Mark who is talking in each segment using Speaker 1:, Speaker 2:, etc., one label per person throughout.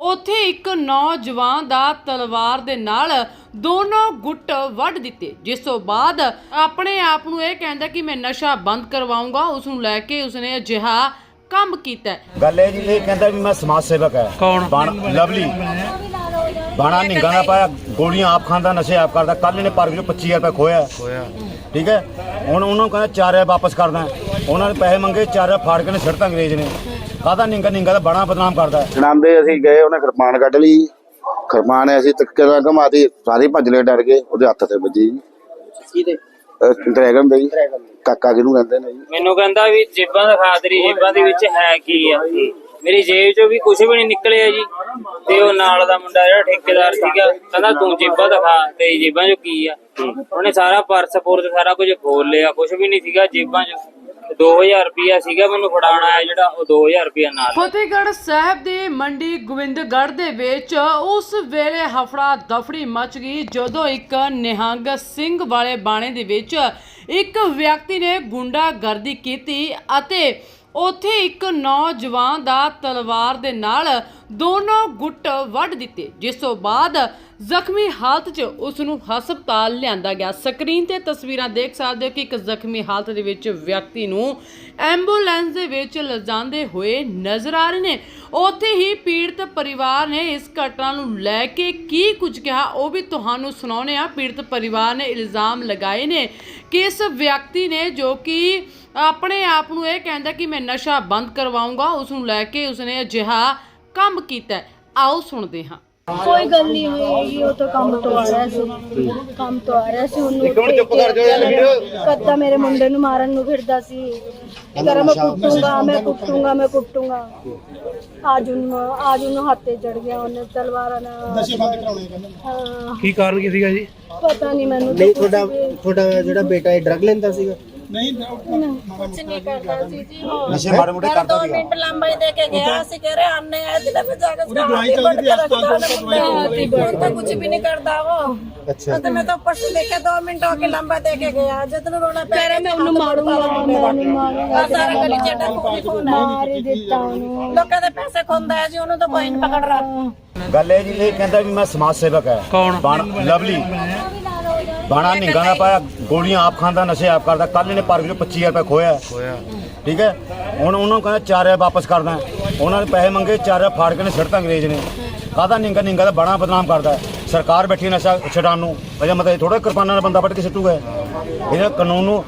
Speaker 1: ਉੱਥੇ ਇੱਕ ਨੌਜਵਾਨ ਦਾ ਤਲਵਾਰ ਦੇ ਨਾਲ ਦੋਨੋਂ ਗੁੱਟ ਵੱਢ ਦਿੱਤੇ। ਜਿਸ ਤੋਂ ਬਾਅਦ ਆਪਣੇ ਆਪ ਨੂੰ ਇਹ ਕਹਿੰਦਾ ਕਿ ਮੈਂ ਨਸ਼ਾ ਬੰਦ ਕਰਵਾਉਂਗਾ ਉਸ ਨੂੰ ਲੈ ਕੇ ਉਸਨੇ ਅਜਿਹਾ ਕੰਮ ਕੀਤਾ। ਹੈ।
Speaker 2: ਗੱਲ ਇਹ ਜੀ ਇਹ ਕਹਿੰਦਾ ਵੀ ਮੈਂ ਸਮਾਜ ਸੇਵਕ ਹੈ।
Speaker 3: ਕੌਣ?
Speaker 2: ਬਾਣ- ਲਵਲੀ। ਬਾਣਾ ਨਿੰਗਾ ਨਾ ਪਾਇਆ ਗੋਲੀਆਂ ਆਪ ਖਾਂਦਾ ਨਸ਼ੇ ਆਪ ਕਰਦਾ। ਕੱਲ ਇਹਨੇ ਪਾਰਕ ਚੋਂ 25000 ਰੁਪਏ ਖੋਇਆ। ਠੀਕ ਹੈ? ਹੁਣ ਉਹਨਾਂ ਨੂੰ ਕਹਿੰਦਾ 4000 ਵਾਪਸ ਕਰਦਾ ਉਹਨਾਂ ਨੇ ਪੈਸੇ ਮੰਗੇ 4000 ਫਾੜ ਕੇ ਨੇ ਸਿੱਟਤਾ ਅੰਗਰੇਜ਼ ਨੇ। ਕਾਹਦਾ ਨਿੰਗਾ ਨਿੰਗਾ ਦਾ ਬੜਾ ਬਦਨਾਮ ਕਰਦਾ ਹੈ।
Speaker 4: ਛਡਾਉਂਦੇ ਅਸੀਂ ਗਏ ਉਹਨੇ ਕਿਰਪਾਨ ਕੱਢ ਲਈ। ਕਿਰਪਾਨ ਐਸੀ ਤੱਕੇ ਦਾ ਘਮਾਤੀ ਸਾਰੇ ਭੱਜ ਲਏ ਡਰ ਕੇ ਉਹਦੇ ਹੱਥ ਤੇ ਵੱਜੀ।
Speaker 5: ਕਿਹਦੇ?
Speaker 4: ਡਰੈਗਨ ਦੇ ਜੀ। ਕਾਕਾ ਜਿਹਨੂੰ ਕਹਿੰਦੇ ਨੇ ਜੀ?
Speaker 6: ਮੈਨੂੰ ਕਹਿੰਦਾ ਵੀ ਜੇਬਾਂ ਦਿਖਾ ਤੇਰੀ ਜੇਬਾਂ ਦੇ ਵਿੱਚ ਹੈ ਕੀ ਆ? ਮੇਰੀ ਜੇਬ ਚੋਂ ਵੀ ਕੁਝ ਵੀ ਨਹੀਂ ਨਿਕਲਿਆ ਜੀ। ਤੇ ਉਹ ਨਾਲ ਦਾ ਮੁੰਡਾ ਜਿਹੜਾ ਠੇਕੇਦਾਰ ਸੀਗਾ ਕਹਿੰਦਾ ਤੂੰ ਜੇਬਾਂ ਦਿਖਾ ਤੇਰੀ ਜੇਬਾਂ ਚੋਂ ਕੀ ਆ? ਉਹਨੇ ਸਾਰਾ ਪਰਸ ਪੁਰਸ ਸਾਰਾ ਕੁਝ ਖੋਲ ਲਿਆ ਕੁਝ ਵੀ ਨਹੀਂ ਸੀਗਾ ਜੇਬਾਂ 'ਚ। 2000 ਰੁਪਿਆ ਸੀਗਾ ਮੈਨੂੰ ਫੜਾਉਣ ਆਇਆ ਜਿਹੜਾ, ਉਹ 2000 ਰੁਪਿਆ ਨਾਲ।
Speaker 1: ਫਤਿਹਗੜ੍ਹ ਸਾਹਿਬ ਦੀ ਮੰਡੀ ਗੋਬਿੰਦਗੜ੍ਹ ਦੇ ਵਿੱਚ ਉਸ ਵੇਲੇ ਹਫੜਾ ਦਫੜੀ ਮਚ ਗਈ ਜਦੋਂ ਇੱਕ ਨਿਹੰਗ ਸਿੰਘ ਵਾਲੇ ਬਾਣੇ ਦੇ ਵਿੱਚ ਇੱਕ ਵਿਅਕਤੀ ਨੇ ਗੁੰਡਾਗਰਦੀ ਕੀਤੀ ਅਤੇ ਉੱਥੇ ਇੱਕ ਨੌਜਵਾਨ ਦਾ ਤਲਵਾਰ ਦੇ ਨਾਲ ਦੋਨੋਂ ਗੁੱਟ ਵੱਢ ਦਿੱਤੇ, ਜਿਸ ਤੋਂ ਬਾਅਦ ਜ਼ਖਮੀ ਹਾਲਤ 'ਚ ਉਸ ਨੂੰ ਹਸਪਤਾਲ ਲਿਆਂਦਾ ਗਿਆ। ਸਕਰੀਨ ਤੇ ਤਸਵੀਰਾਂ ਦੇਖ ਸਕਦੇ ਹੋ ਕਿ ਇੱਕ ਜ਼ਖਮੀ ਹਾਲਤ ਦੇ ਵਿੱਚ ਵਿਅਕਤੀ ਨੂੰ ਐਂਬੂਲੈਂਸ ਦੇ ਵਿੱਚ ਲਿਜਾਂਦੇ ਹੋਏ ਨਜ਼ਰ ਆ ਰਹੇ ਨੇ। ਉੱਥੇ ਹੀ ਪੀੜਤ ਪਰਿਵਾਰ ਨੇ ਇਸ ਘਟਨਾ ਨੂੰ ਲੈ ਕੇ ਕੀ ਕੁਝ ਕਿਹਾ, ਉਹ ਵੀ ਤੁਹਾਨੂੰ ਸੁਣਾਉਣੇ ਆ ਪੀੜਤ ਪਰਿਵਾਰ ਨੇ ਇਲਜ਼ਾਮ ਲਗਾਏ ਨੇ ਕਿ ਇਸ ਵਿਅਕਤੀ ਨੇ ਜੋ ਕਿ ਆਪਣੇ ਆਪ ਨੂੰ ਇਹ ਕਹਿੰਦਾ ਕਿ ਮੈਂ ਨਸ਼ਾ ਬੰਦ ਕਰਵਾਉਂਗਾ ਉਸ ਨੂੰ ਲੈ ਕੇ ਉਸਨੇ ਅਜਿਹਾ ਕੰਮ ਕੀਤਾ ਹੈ। ਆਓ ਸੁਣਦੇ ਹਾਂ।
Speaker 7: ਕੋਈ ਗੱਲ ਨਹੀਂ ਹੋਈ ਉਹ ਤਾਂ ਕੰਮ ਤੋਂ ਆ ਰਿਹਾ ਸੀ। ਕੰਮ ਤੋਂ ਆ ਰਿਹਾ ਸੀ ਉਹਨੂੰ ਇੱਕ ਮਿੰਟ ਚੁੱਪ ਕਰ ਜਾਓ ਕੱਦਾ ਮੇਰੇ ਮੁੰਡੇ ਨੂੰ ਮਾਰਨ ਨੂੰ ਫਿਰਦਾ ਸੀ। ਕਰ ਮੈਂ ਕੁੱਟੂੰਗਾ ਮੈਂ ਕੁੱਟੂੰਗਾ। ਮੈਂ ਕੁੱਟੂੰਗਾ। ਅੱਜ ਉਹਨੂੰ ਅੱਜ ਉਹਨੂੰ ਹੱਥੇ ਚੜ ਗਿਆ ਉਹਨੇ ਤਲਵਾਰਾਂ ਨਾਲ। ਨਸ਼ੇ ਬੰਦ ਕਰਾਉਣੇ ਕਹਿੰਦੇ।
Speaker 3: ਕੀ ਕਾਰਨ ਕੀ ਸੀਗਾ ਜੀ?
Speaker 7: ਪਤਾ ਨਹੀਂ ਮੈਨੂੰ
Speaker 5: ਨਹੀਂ ਤੁਹਾਡਾ
Speaker 7: ਵੀ-
Speaker 5: ਤੁਹਾਡਾ ਜਿਹੜਾ ਬੇਟਾ ਹੈ ਡਰਗ ਲੈਂਦਾ ਸੀਗਾ?
Speaker 7: ਕੁਛ ਨਹੀਂ ਕਰਦਾ ਸੀ। ਜੀ ਉਹ
Speaker 2: ਨਸ਼ੇ ਮਾੜੇ ਮੋਟੇ ਕਰਦਾ ਸੀਗਾ।
Speaker 7: ਮਿੰਟ ਲੰਬਾਈ ਦੇ ਕੇ ਗਿਆ। ਸੀ ਕਹ ਰਹੇ ਆਨੇ ਆਏ ਦਿਲ ਵਿੱਚ ਜਾ ਕੇ ਉਹਦੀ ਦਵਾਈ ਚੱਲਦੀ ਸੀ ਹਸਪਤਾਲ ਤੋਂ ਤਾਂ ਕੁਝ ਵੀ ਨਹੀਂ ਕਰਦਾ ਉਹ।
Speaker 5: ਅੱਛਾ।
Speaker 7: ਤੇ ਮੈਂ ਤਾਂ ਪਰਸੋਂ ਦੇਖਿਆ 2 ਮਿੰਟ ਹੋ ਕੇ ਲੰਬਾ ਦੇ ਕੇ ਗਿਆ। ਜਦ ਨੂੰ ਰੋਣਾ ਪੈ ਰਿਹਾ ਮੈਂ ਉਹਨੂੰ ਮਾਰੂੰਗਾ ਮੈਂ ਉਹਨੂੰ ਮਾਰੂੰਗਾ। ਸਾਰਾ ਗਲੀ ਚੱਡਾ ਕੋਈ ਖੋਣਾ। ਮਾਰ ਹੀ ਦਿੱਤਾ ਉਹਨੂੰ। ਲੋਕਾਂ ਦੇ ਪੈਸੇ ਖੁੰਦਾ ਹੈ ਜੀ ਉਹਨੂੰ ਤਾਂ ਕੋਈ ਨਹੀਂ ਪਕੜ ਰਹਾ
Speaker 2: ਗੱਲ ਇਹ ਜੀ ਇਹ ਕਹਿੰਦਾ ਵੀ ਮੈਂ ਸਮਾਜ ਸੇਵਕ ਹੈ।
Speaker 3: ਕੌਣ?
Speaker 2: ਲਵਲੀ। ਬਾਣਾ ਨਿੰਗਾ ਨਾ ਪਾਇਆ ਗੋਲੀਆਂ ਆਪ ਖਾਂਦਾ ਨਸ਼ੇ ਆਪ ਕਰਦਾ ਕੱਲ ਇਹਨੇ ਪਾਰਕ ਚੋਂ 25000 ਰੁਪਏ ਖੋਇਆ। ਠੀਕ ਹੈ? ਹੁਣ ਉਹਨਾਂ ਨੂੰ ਕਹਿੰਦਾ 4000 ਵਾਪਸ ਕਰਦਾ ਉਹਨਾਂ ਨੇ ਪੈਸੇ ਮੰਗੇ 4000 ਫਾੜ ਕੇ ਨੇ ਸਿੱਟਤਾ ਅੰਗਰੇਜ਼ ਨੇ। ਕਾਹਦਾ ਨਿੰਗਾ? ਨਿੰਗਾ ਦਾ ਬੜਾ ਬਦਨਾਮ ਕਰਦਾ ਹੈ। ਸਰਕਾਰ ਬੈਠੀ ਨਸ਼ਾ ਛਡਾਉਣ ਨੂੰ। ਅਜਾ ਮਤਲਬ ਥੋੜਾ ਕਿਰਪਾਨਾਂ ਨਾਲ ਬੰਦਾ ਵੱਢ ਕੇ ਸਿੱਟੂਗਾ ਇਹਦਾ ਕਾਨੂੰਨ ਨੂੰ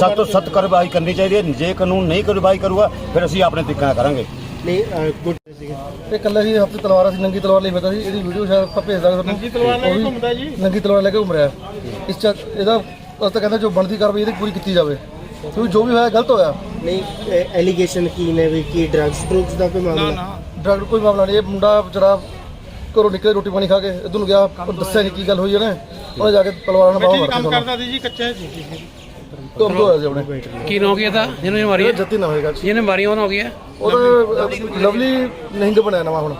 Speaker 2: ਸਖਤ ਤੋਂ ਸਖਤ ਕਾਰਵਾਈ ਕਰਨੀ ਚਾਹੀਦੀ ਹੈ। ਜੇ ਕਾਨੂੰਨ ਨਹੀਂ ਕਾਰਵਾਈ ਕਰੂਗਾ ਫਿਰ ਅਸੀਂ ਆਪਣੇ ਤਰੀਕੇ ਨਾਲ ਕਰਾਂਗੇ।
Speaker 5: ਨਹੀਂ ਅਹ, ਗੁੱਡ ਸੀਗੇ।
Speaker 8: ਇਹ ਕੱਲਾ ਹੀ ਹੱਥ ਤਲਵਾਰ ਸੀ ਨੰਗੀ ਤਲਵਾਰ ਲਈ ਫਿਰਦਾ ਸੀ। ਇਹਦੀ ਵੀਡੀਓ ਸ਼ਾਇਦ ਆਪਾਂ ਭੇਜ ਦਾਂਗੇ ਤੁਹਾਨੂੰ। ਨੰਗੀ ਤਲਵਾਰ ਲੈ ਕੇ ਘੁੰਮਦਾ ਜੀ। ਨੰਗੀ ਤਲਵਾਰ ਲੈ ਕੇ ਘੁੰਮ ਰਿਹਾ। ਇਸ ਚ ਇਹਦਾ ਉਹ ਤਾਂ ਕਹਿੰਦਾ ਜੋ ਬਣਦੀ ਕਾਰਵਾਈ ਇਹਦੀ ਪੂਰੀ ਕੀਤੀ ਜਾਵੇ। ਕਿਉਂਕਿ ਜੋ ਵੀ ਹੋਇਆ ਗਲਤ ਹੋਇਆ।
Speaker 5: ਨਹੀਂ ਐਲੀਗੇਸ਼ਨ ਕੀ ਨੇ ਵੀ ਕੀ ਡਰਗਸ ਡਰੂਗਸ ਦਾ ਕੋਈ ਮਾਮਲਾ?
Speaker 8: ਡਰਗ ਕੋਈ ਮਾਮਲਾ ਨਹੀਂ। ਇਹ ਮੁੰਡਾ ਵਿਚਾਰਾ ਘਰੋਂ ਨਿਕਲੇ ਰੋਟੀ ਪਾਣੀ ਖਾ ਕੇ ਇਧਰ ਨੂੰ ਗਿਆ। ਉਹ ਦੱਸਿਆ ਨਹੀਂ ਕੀ ਗੱਲ ਹੋਈ ਉਹਨੇ। ਉਹਨੇ ਜਾ ਕੇ ਤਲਵਾਰ ਨਾਲ ਬਾਹਰ ਮਾਰਤੀ ਕੰਮ ਕਰਦਾ ਸੀ ਜੀ ਕੱਚਾ ਤੁਮ ਤੋਂ ਹੋਇਆ ਸੀ ਆਪਣੇ
Speaker 3: ਕੀ ਨਾਂ ਕੀ ਇਹਦਾ? ਜਿਹਨੇ ਮਾਰੀ ਹੈ?
Speaker 8: ਜੱਤੀ ਨਾ ਹੋਏਗਾ।
Speaker 3: ਜਿਹਨੇ ਮਾਰੀ ਉਹਨਾਂ ਹੋ? ਗਿਆ
Speaker 8: ਉਹਦਾ ਲਵਲੀ ਨਿਹੰਗ ਬਣਿਆ ਨਵਾਂ ਹੁਣ।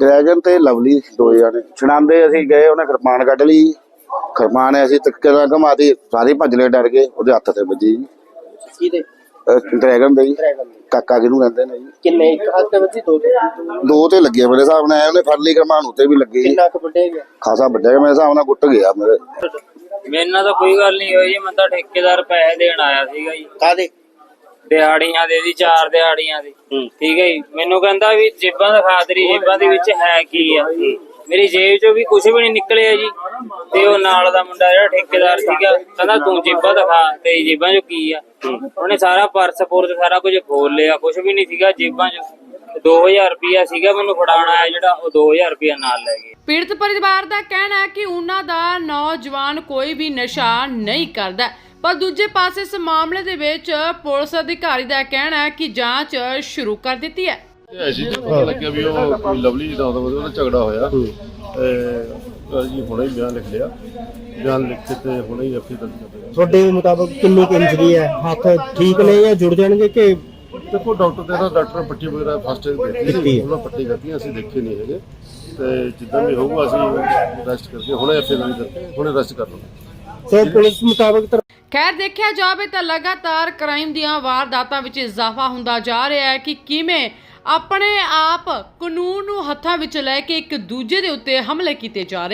Speaker 4: ਡਰੈਗਨ ਤੇ ਲਵਲੀ ਦੋ ਜਾਣੇ। ਛਡਾਉਂਦੇ ਅਸੀਂ ਗਏ ਉਹਨੇ ਕਿਰਪਾਨ ਕੱਢ ਲਈ। ਕਿਰਪਾਨ ਐਸੀ ਤੱਕੇ ਦਾ ਘਮਾਤੀ ਸਾਰੇ ਭੱਜ ਲਏ ਡਰ ਕੇ ਉਹਦੇ ਹੱਥ ਤੇ ਵੱਜੀ ਜੀ।
Speaker 5: ਕਿਹਦੇ?
Speaker 4: ਅਹ ਡਰੈਗਨ ਦੇ ਜੀ। ਕਾਕਾ ਜਿਹਨੂੰ ਕਹਿੰਦੇ ਨੇ ਜੀ?
Speaker 5: ਕਿੰਨੇ ਇੱਕ ਹੱਥ ਤੇ ਵੱਜੀ ਦੋ ਤੇ?
Speaker 4: ਦੋ ਤੇ ਲੱਗੇ ਮੇਰੇ ਹਿਸਾਬ ਨਾਲ ਉਹਨੇ ਫੜ ਲਈ ਕਿਰਪਾਨ ਉੱਤੇ ਵੀ ਲੱਗੀ
Speaker 5: ਕਿੰਨਾ ਕੁ ਵੱਡੇ ਗਿਆ?
Speaker 4: ਖਾਸਾ ਵੱਡਾ ਮੇਰੇ ਹਿਸਾਬ ਨਾਲ ਗੁੱਟ ਗਿਆ ਮੇਰੇ।
Speaker 6: ਮੇਰੇ ਨਾਲ ਤਾਂ ਕੋਈ ਗੱਲ ਨਹੀਂ ਹੋਈ ਜੀ ਮੈਂ ਤਾਂ ਠੇਕੇਦਾਰ ਪੈਸੇ ਦੇਣ ਆਇਆ ਸੀਗਾ ਜੀ।
Speaker 5: ਕਾਦੇ
Speaker 6: ਦਿਹਾੜੀਆਂ ਦੇ ਦੀ ਚਾਰ ਦਿਹਾੜੀਆਂ ਦੀ। ਠੀਕ ਹੈ ਜੀ। ਮੈਨੂੰ ਕਹਿੰਦਾ ਵੀ ਜੇਬਾਂ ਦਿਖਾ ਤੇਰੀ ਜੇਬਾਂ ਦੇ ਵਿੱਚ ਹੈ ਕੀ ਆ? ਮੇਰੀ ਜੇਬ ਚੋਂ ਵੀ ਕੁਝ ਵੀ ਨਹੀਂ ਨਿਕਲਿਆ ਜੀ। ਤੇ ਉਹ ਨਾਲ ਦਾ ਮੁੰਡਾ ਜਿਹੜਾ ਠੇਕੇਦਾਰ ਸੀਗਾ ਕਹਿੰਦਾ ਤੂੰ ਜੇਬਾਂ ਦਿਖਾ ਤੇਰੀ ਜੇਬਾਂ ਚੋਂ ਕੀ ਆ? ਉਹਨੇ ਸਾਰਾ ਪਰਸ ਪੁਰਸ ਸਾਰਾ ਕੁਝ ਖੋਲ ਲਿਆ ਕੁਝ ਵੀ ਨਹੀਂ ਸੀਗਾ ਜੇਬਾਂ 'ਚ। 2000 ਰੁਪਿਆ ਸੀਗਾ ਮੈਨੂੰ ਫੜਾਉਣ ਆਇਆ ਜਿਹੜਾ ਉਹ 2000 ਰੁਪਿਆ ਨਾਲ ਲੈ ਗਏ।
Speaker 1: ਪੀੜਤ ਪਰਿਵਾਰ ਦਾ ਕਹਿਣਾ ਹੈ ਕਿ ਉਹਨਾਂ ਦਾ ਨੌਜਵਾਨ ਕੋਈ ਵੀ ਨਸ਼ਾ ਨਹੀਂ ਕਰਦਾ। ਪਰ ਦੂਜੇ ਪਾਸੇ ਇਸ ਮਾਮਲੇ ਦੇ ਵਿੱਚ ਪੁਲਿਸ ਅਧਿਕਾਰੀ ਦਾ ਕਹਿਣਾ ਹੈ ਕਿ ਜਾਂਚ ਸ਼ੁਰੂ ਕਰ ਦਿੱਤੀ ਹੈ।
Speaker 9: ਐਸੀ ਜੀ ਪਤਾ ਲੱਗਿਆ ਵੀ ਉਹ ਕੋਈ ਲਵਲੀ ਦਾ ਉਹਦਾ ਉਹਦਾ ਝਗੜਾ ਹੋਇਆ। ਤੇ ਜੀ ਹੁਣੇ ਹੀ ਬਿਆਨ ਲਿਖ ਲਿਆ। ਬਿਆਨ ਲਿਖ ਕੇ ਤੇ ਹੁਣੇ ਹੀ ਐਫਆਈ ਦਰਜ ਕਰ
Speaker 5: ਤੁਹਾਡੇ ਮੁਤਾਬਕ ਕਿੰਨੀ ਕੁ ਇੰਜਰੀ ਹੈ? ਹੱਥ ਠੀਕ ਨੇ ਜਾਂ ਜੁੜ ਜਾਣਗੇ ਕਿ
Speaker 9: ਦੇਖੋ ਡਾਕਟਰ ਤੇ ਨਾ ਡਾਕਟਰ ਪੱਟੀ ਵਗੈਰਾ ਫਸਟ ਏਡ
Speaker 5: ਦਿੱਤੀ।
Speaker 9: ਉਹਨਾਂ ਪੱਟੀ ਕਰਤੀ ਅਸੀਂ ਦੇਖੇ ਨਹੀਂ ਹੈਗੇ। ਤੇ ਜਿੱਦਾਂ ਵੀ ਹੋਊਗਾ ਅਸੀਂ ਰੈਸਟ ਕਰਕੇ ਹੁਣੇ ਐਫਆਈ ਦਰਜ ਕਰਕੇ ਹੁਣੇ ਰੈਸਟ ਕਰ ਲਵਾਂਗੇ।
Speaker 5: ਸਰ ਪੁਲਿਸ ਮੁਤਾਬਕ ਤਾਂ
Speaker 1: ਖੈਰ ਦੇਖਿਆ ਜਾਵੇ ਤਾਂ ਲਗਾਤਾਰ ਕ੍ਰਾਈਮ ਦੀਆਂ ਵਾਰਦਾਤਾਂ ਵਿੱਚ ਇਜ਼ਾਫਾ ਹੁੰਦਾ ਜਾ ਰਿਹਾ ਹੈ ਕਿ ਕਿਵੇਂ ਆਪਣੇ ਆਪ ਕਾਨੂੰਨ ਨੂੰ ਹੱਥਾਂ ਵਿੱਚ ਲੈ ਕੇ ਇੱਕ ਦੂਜੇ ਦੇ ਉੱਤੇ ਹਮਲੇ ਕੀਤੇ ਜਾ ਰਹੇ